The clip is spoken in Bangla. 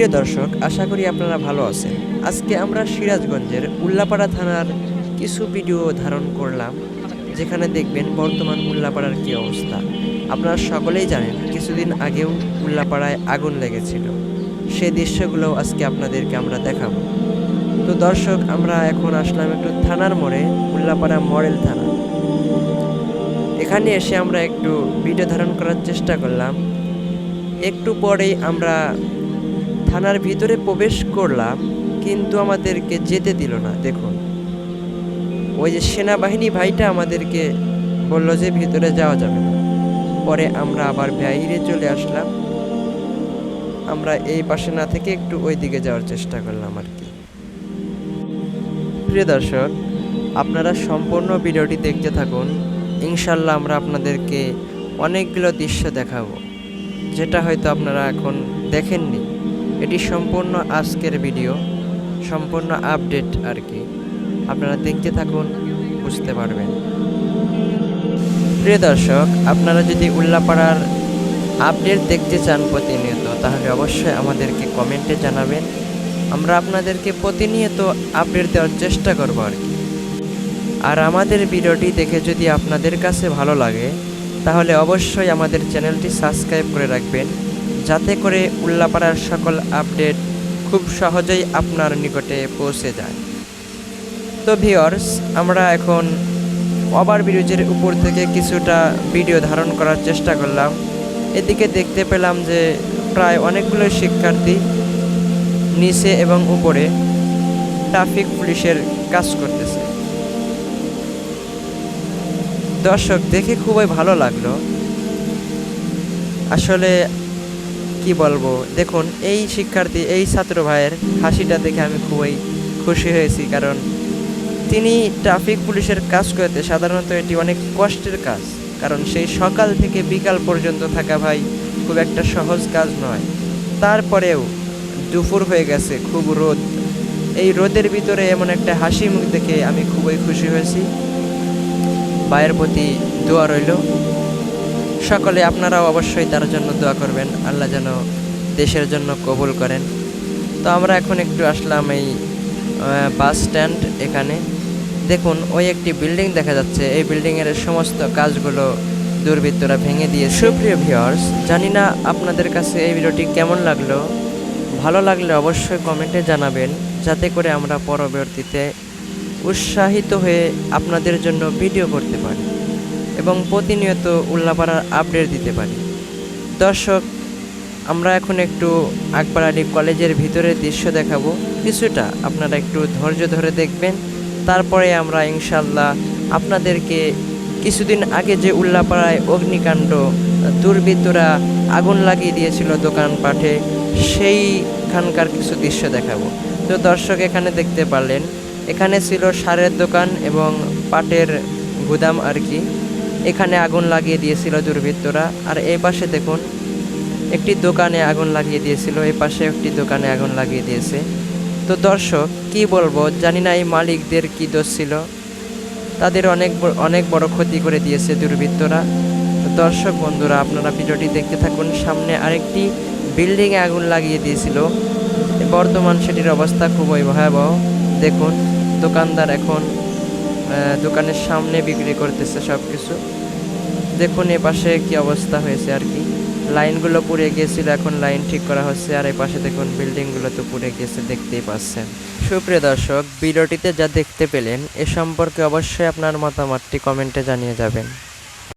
প্রিয় দর্শক, আশা করি আপনারা ভালো আছেন। আজকে আমরা সিরাজগঞ্জের উল্লাপাড়া থানার কিছু ভিডিও ধারণ করলাম, যেখানে দেখবেন বর্তমান উল্লাপাড়ার কী অবস্থা। আপনারা সকলেই জানেন, কিছুদিন আগেও উল্লাপাড়ায় আগুন লেগেছিল। সে দৃশ্যগুলো আজকে আপনাদেরকে আমরা দেখাবো। তো দর্শক, আমরা এখন আসলাম একটু থানার মোড়ে, উল্লাপাড়া মডেল থানা। এখানে এসে আমরা একটু ভিডিও ধারণ করার চেষ্টা করলাম। একটু পরেই আমরা থানার ভিতরে প্রবেশ করলাম, কিন্তু আমাদেরকে যেতে দিল না, দেখুন। ওই যে সেনাবাহিনী ভাইটা আমাদেরকে বলল যে ভিতরে যাওয়া যাবে না। পরে আমরা আবার বাইরে চলে আসলাম। আমরা এই পাশে না থেকে একটু ওই দিকে যাওয়ার চেষ্টা করলাম আর কি। প্রিয় দর্শক, আপনারা সম্পূর্ণ ভিডিওটি দেখতে থাকুন। ইনশাল্লাহ আমরা আপনাদেরকে অনেকগুলো দৃশ্য দেখাবো, যেটা হয়তো আপনারা এখন দেখেননি। এটি সম্পূর্ণ আজকের ভিডিও, সম্পূর্ণ আপডেট আর কি। আপনারা দেখতে থাকুন, বুঝতে পারবেন। প্রিয় দর্শক, আপনারা যদি উল্লাপাড়ার আপডেট দেখতে চান প্রতিনিয়ত, তাহলে অবশ্যই আমাদেরকে কমেন্টে জানাবেন। আমরা আপনাদেরকে প্রতিনিয়ত আপডেট দেওয়ার চেষ্টা করব আর কি। আর আমাদের ভিডিওটি দেখে যদি আপনাদের কাছে ভালো লাগে, তাহলে অবশ্যই আমাদের চ্যানেলটি সাবস্ক্রাইব করে রাখবেন। যাতে করে উল্লাপাড়ার সকল আপডেট খুব সহজেই আপনার নিকটে পৌঁছে যায়। তো ভিওর্স আমরা এখন ওভার ব্রিজের উপর থেকে কিছুটা ভিডিও ধারণ করার চেষ্টা করলাম। এদিকে দেখতে পেলাম যে প্রায় অনেকগুলো শিক্ষার্থী নিচে এবং উপরে ট্রাফিক পুলিশের কাজ করতেছে। দর্শক, দেখে খুবই ভালো লাগল। আসলে কি বলব? দেখুন, এই শিক্ষার্থী, এই ছাত্র ভাইয়ের হাসিটা দেখে আমি খুবই খুশি হয়েছি, কারণ তিনি ট্রাফিক পুলিশের কাজ করতে সাধারণত এটি অনেক কষ্টের কাজ, কারণ সেই সকাল থেকে বিকাল পর্যন্ত থাকা ভাই খুব একটা সহজ কাজ নয়। তারপরেও দুপুর হয়ে গেছে, খুব রোদ। এই রোদের ভিতরে এমন একটা হাসি মুখ দেখে আমি খুবই খুশি হয়েছি। ভাইয়ের প্রতি দোয়া রইল। সকলে আপনারাও অবশ্যই তার জন্য দোয়া করবেন। আল্লাহ যেন দেশের জন্য কবুল করেন। তো আমরা এখন একটু আসলাম এই বাস স্ট্যান্ড এখানে। দেখুন, ওই একটি বিল্ডিং দেখা যাচ্ছে। এই বিল্ডিংয়ের সমস্ত কাজগুলো দুর্বৃত্তরা ভেঙে দিয়ে সুপ্রিয় ভিউয়ার্স, জানি না আপনাদের কাছে এই ভিডিওটি কেমন লাগল। ভালো লাগলে অবশ্যই কমেন্টে জানাবেন, যাতে করে আমরা পরবর্তীতে উৎসাহিত হয়ে আপনাদের জন্য ভিডিও করতে পারি। এবং প্রতিনিয়ত উল্লাপাড়ার আপডেট দিতে পারি। দর্শক, আমরা এখন একটু আকবর আলী কলেজের ভিতরের দৃশ্য দেখাবো। কিছুটা আপনারা একটু ধৈর্য ধরে দেখবেন। তারপরে আমরা ইনশাল্লাহ আপনাদেরকে কিছুদিন আগে যে উল্লাপাড়ায় অগ্নিকাণ্ড, দুর্বৃত্তরা আগুন লাগিয়ে দিয়েছিল দোকানপাটে সেইখানকার কিছু দৃশ্য দেখাবো। তো দর্শক, এখানে দেখতে পারলেন, এখানে ছিল সারের দোকান এবং পাটের গুদাম আর কি। এখানে আগুন লাগিয়ে দিয়েছিল দুর্বৃত্তরা। আর এই পাশে দেখুন, একটি দোকানে আগুন লাগিয়ে দিয়েছিল এই পাশে একটি দোকানে আগুন লাগিয়ে দিয়েছে। তো দর্শক, কি বলব, জানি না এই মালিকদের কি দোষ ছিল। তাদের অনেক অনেক বড় ক্ষতি করে দিয়েছে দুর্বৃত্তরা। দর্শক বন্ধুরা, আপনারা ভিডিওটি দেখতে থাকুন। সামনে আরেকটি বিল্ডিংয়ে আগুন লাগিয়ে দিয়েছিল। বর্তমান সেটির অবস্থা খুবই ভয়াবহ। দেখুন, দোকানদার এখন দোকানের সামনে বিক্রি করতেছে সব কিছু দেখুন এপাশে পাশে কি অবস্থা হয়েছে আর কি। লাইনগুলো পুড়ে গিয়েছিল, এখন লাইন ঠিক করা হচ্ছে আর এপাশে পাশে দেখুন বিল্ডিংগুলো তো পুড়ে গিয়েছে, দেখতেই পাচ্ছেন। সুপ্রিয় দর্শক, ভিডিওটিতে যা দেখতে পেলেন, এ সম্পর্কে অবশ্যই আপনার মতামতটি কমেন্টে জানিয়ে যাবেন।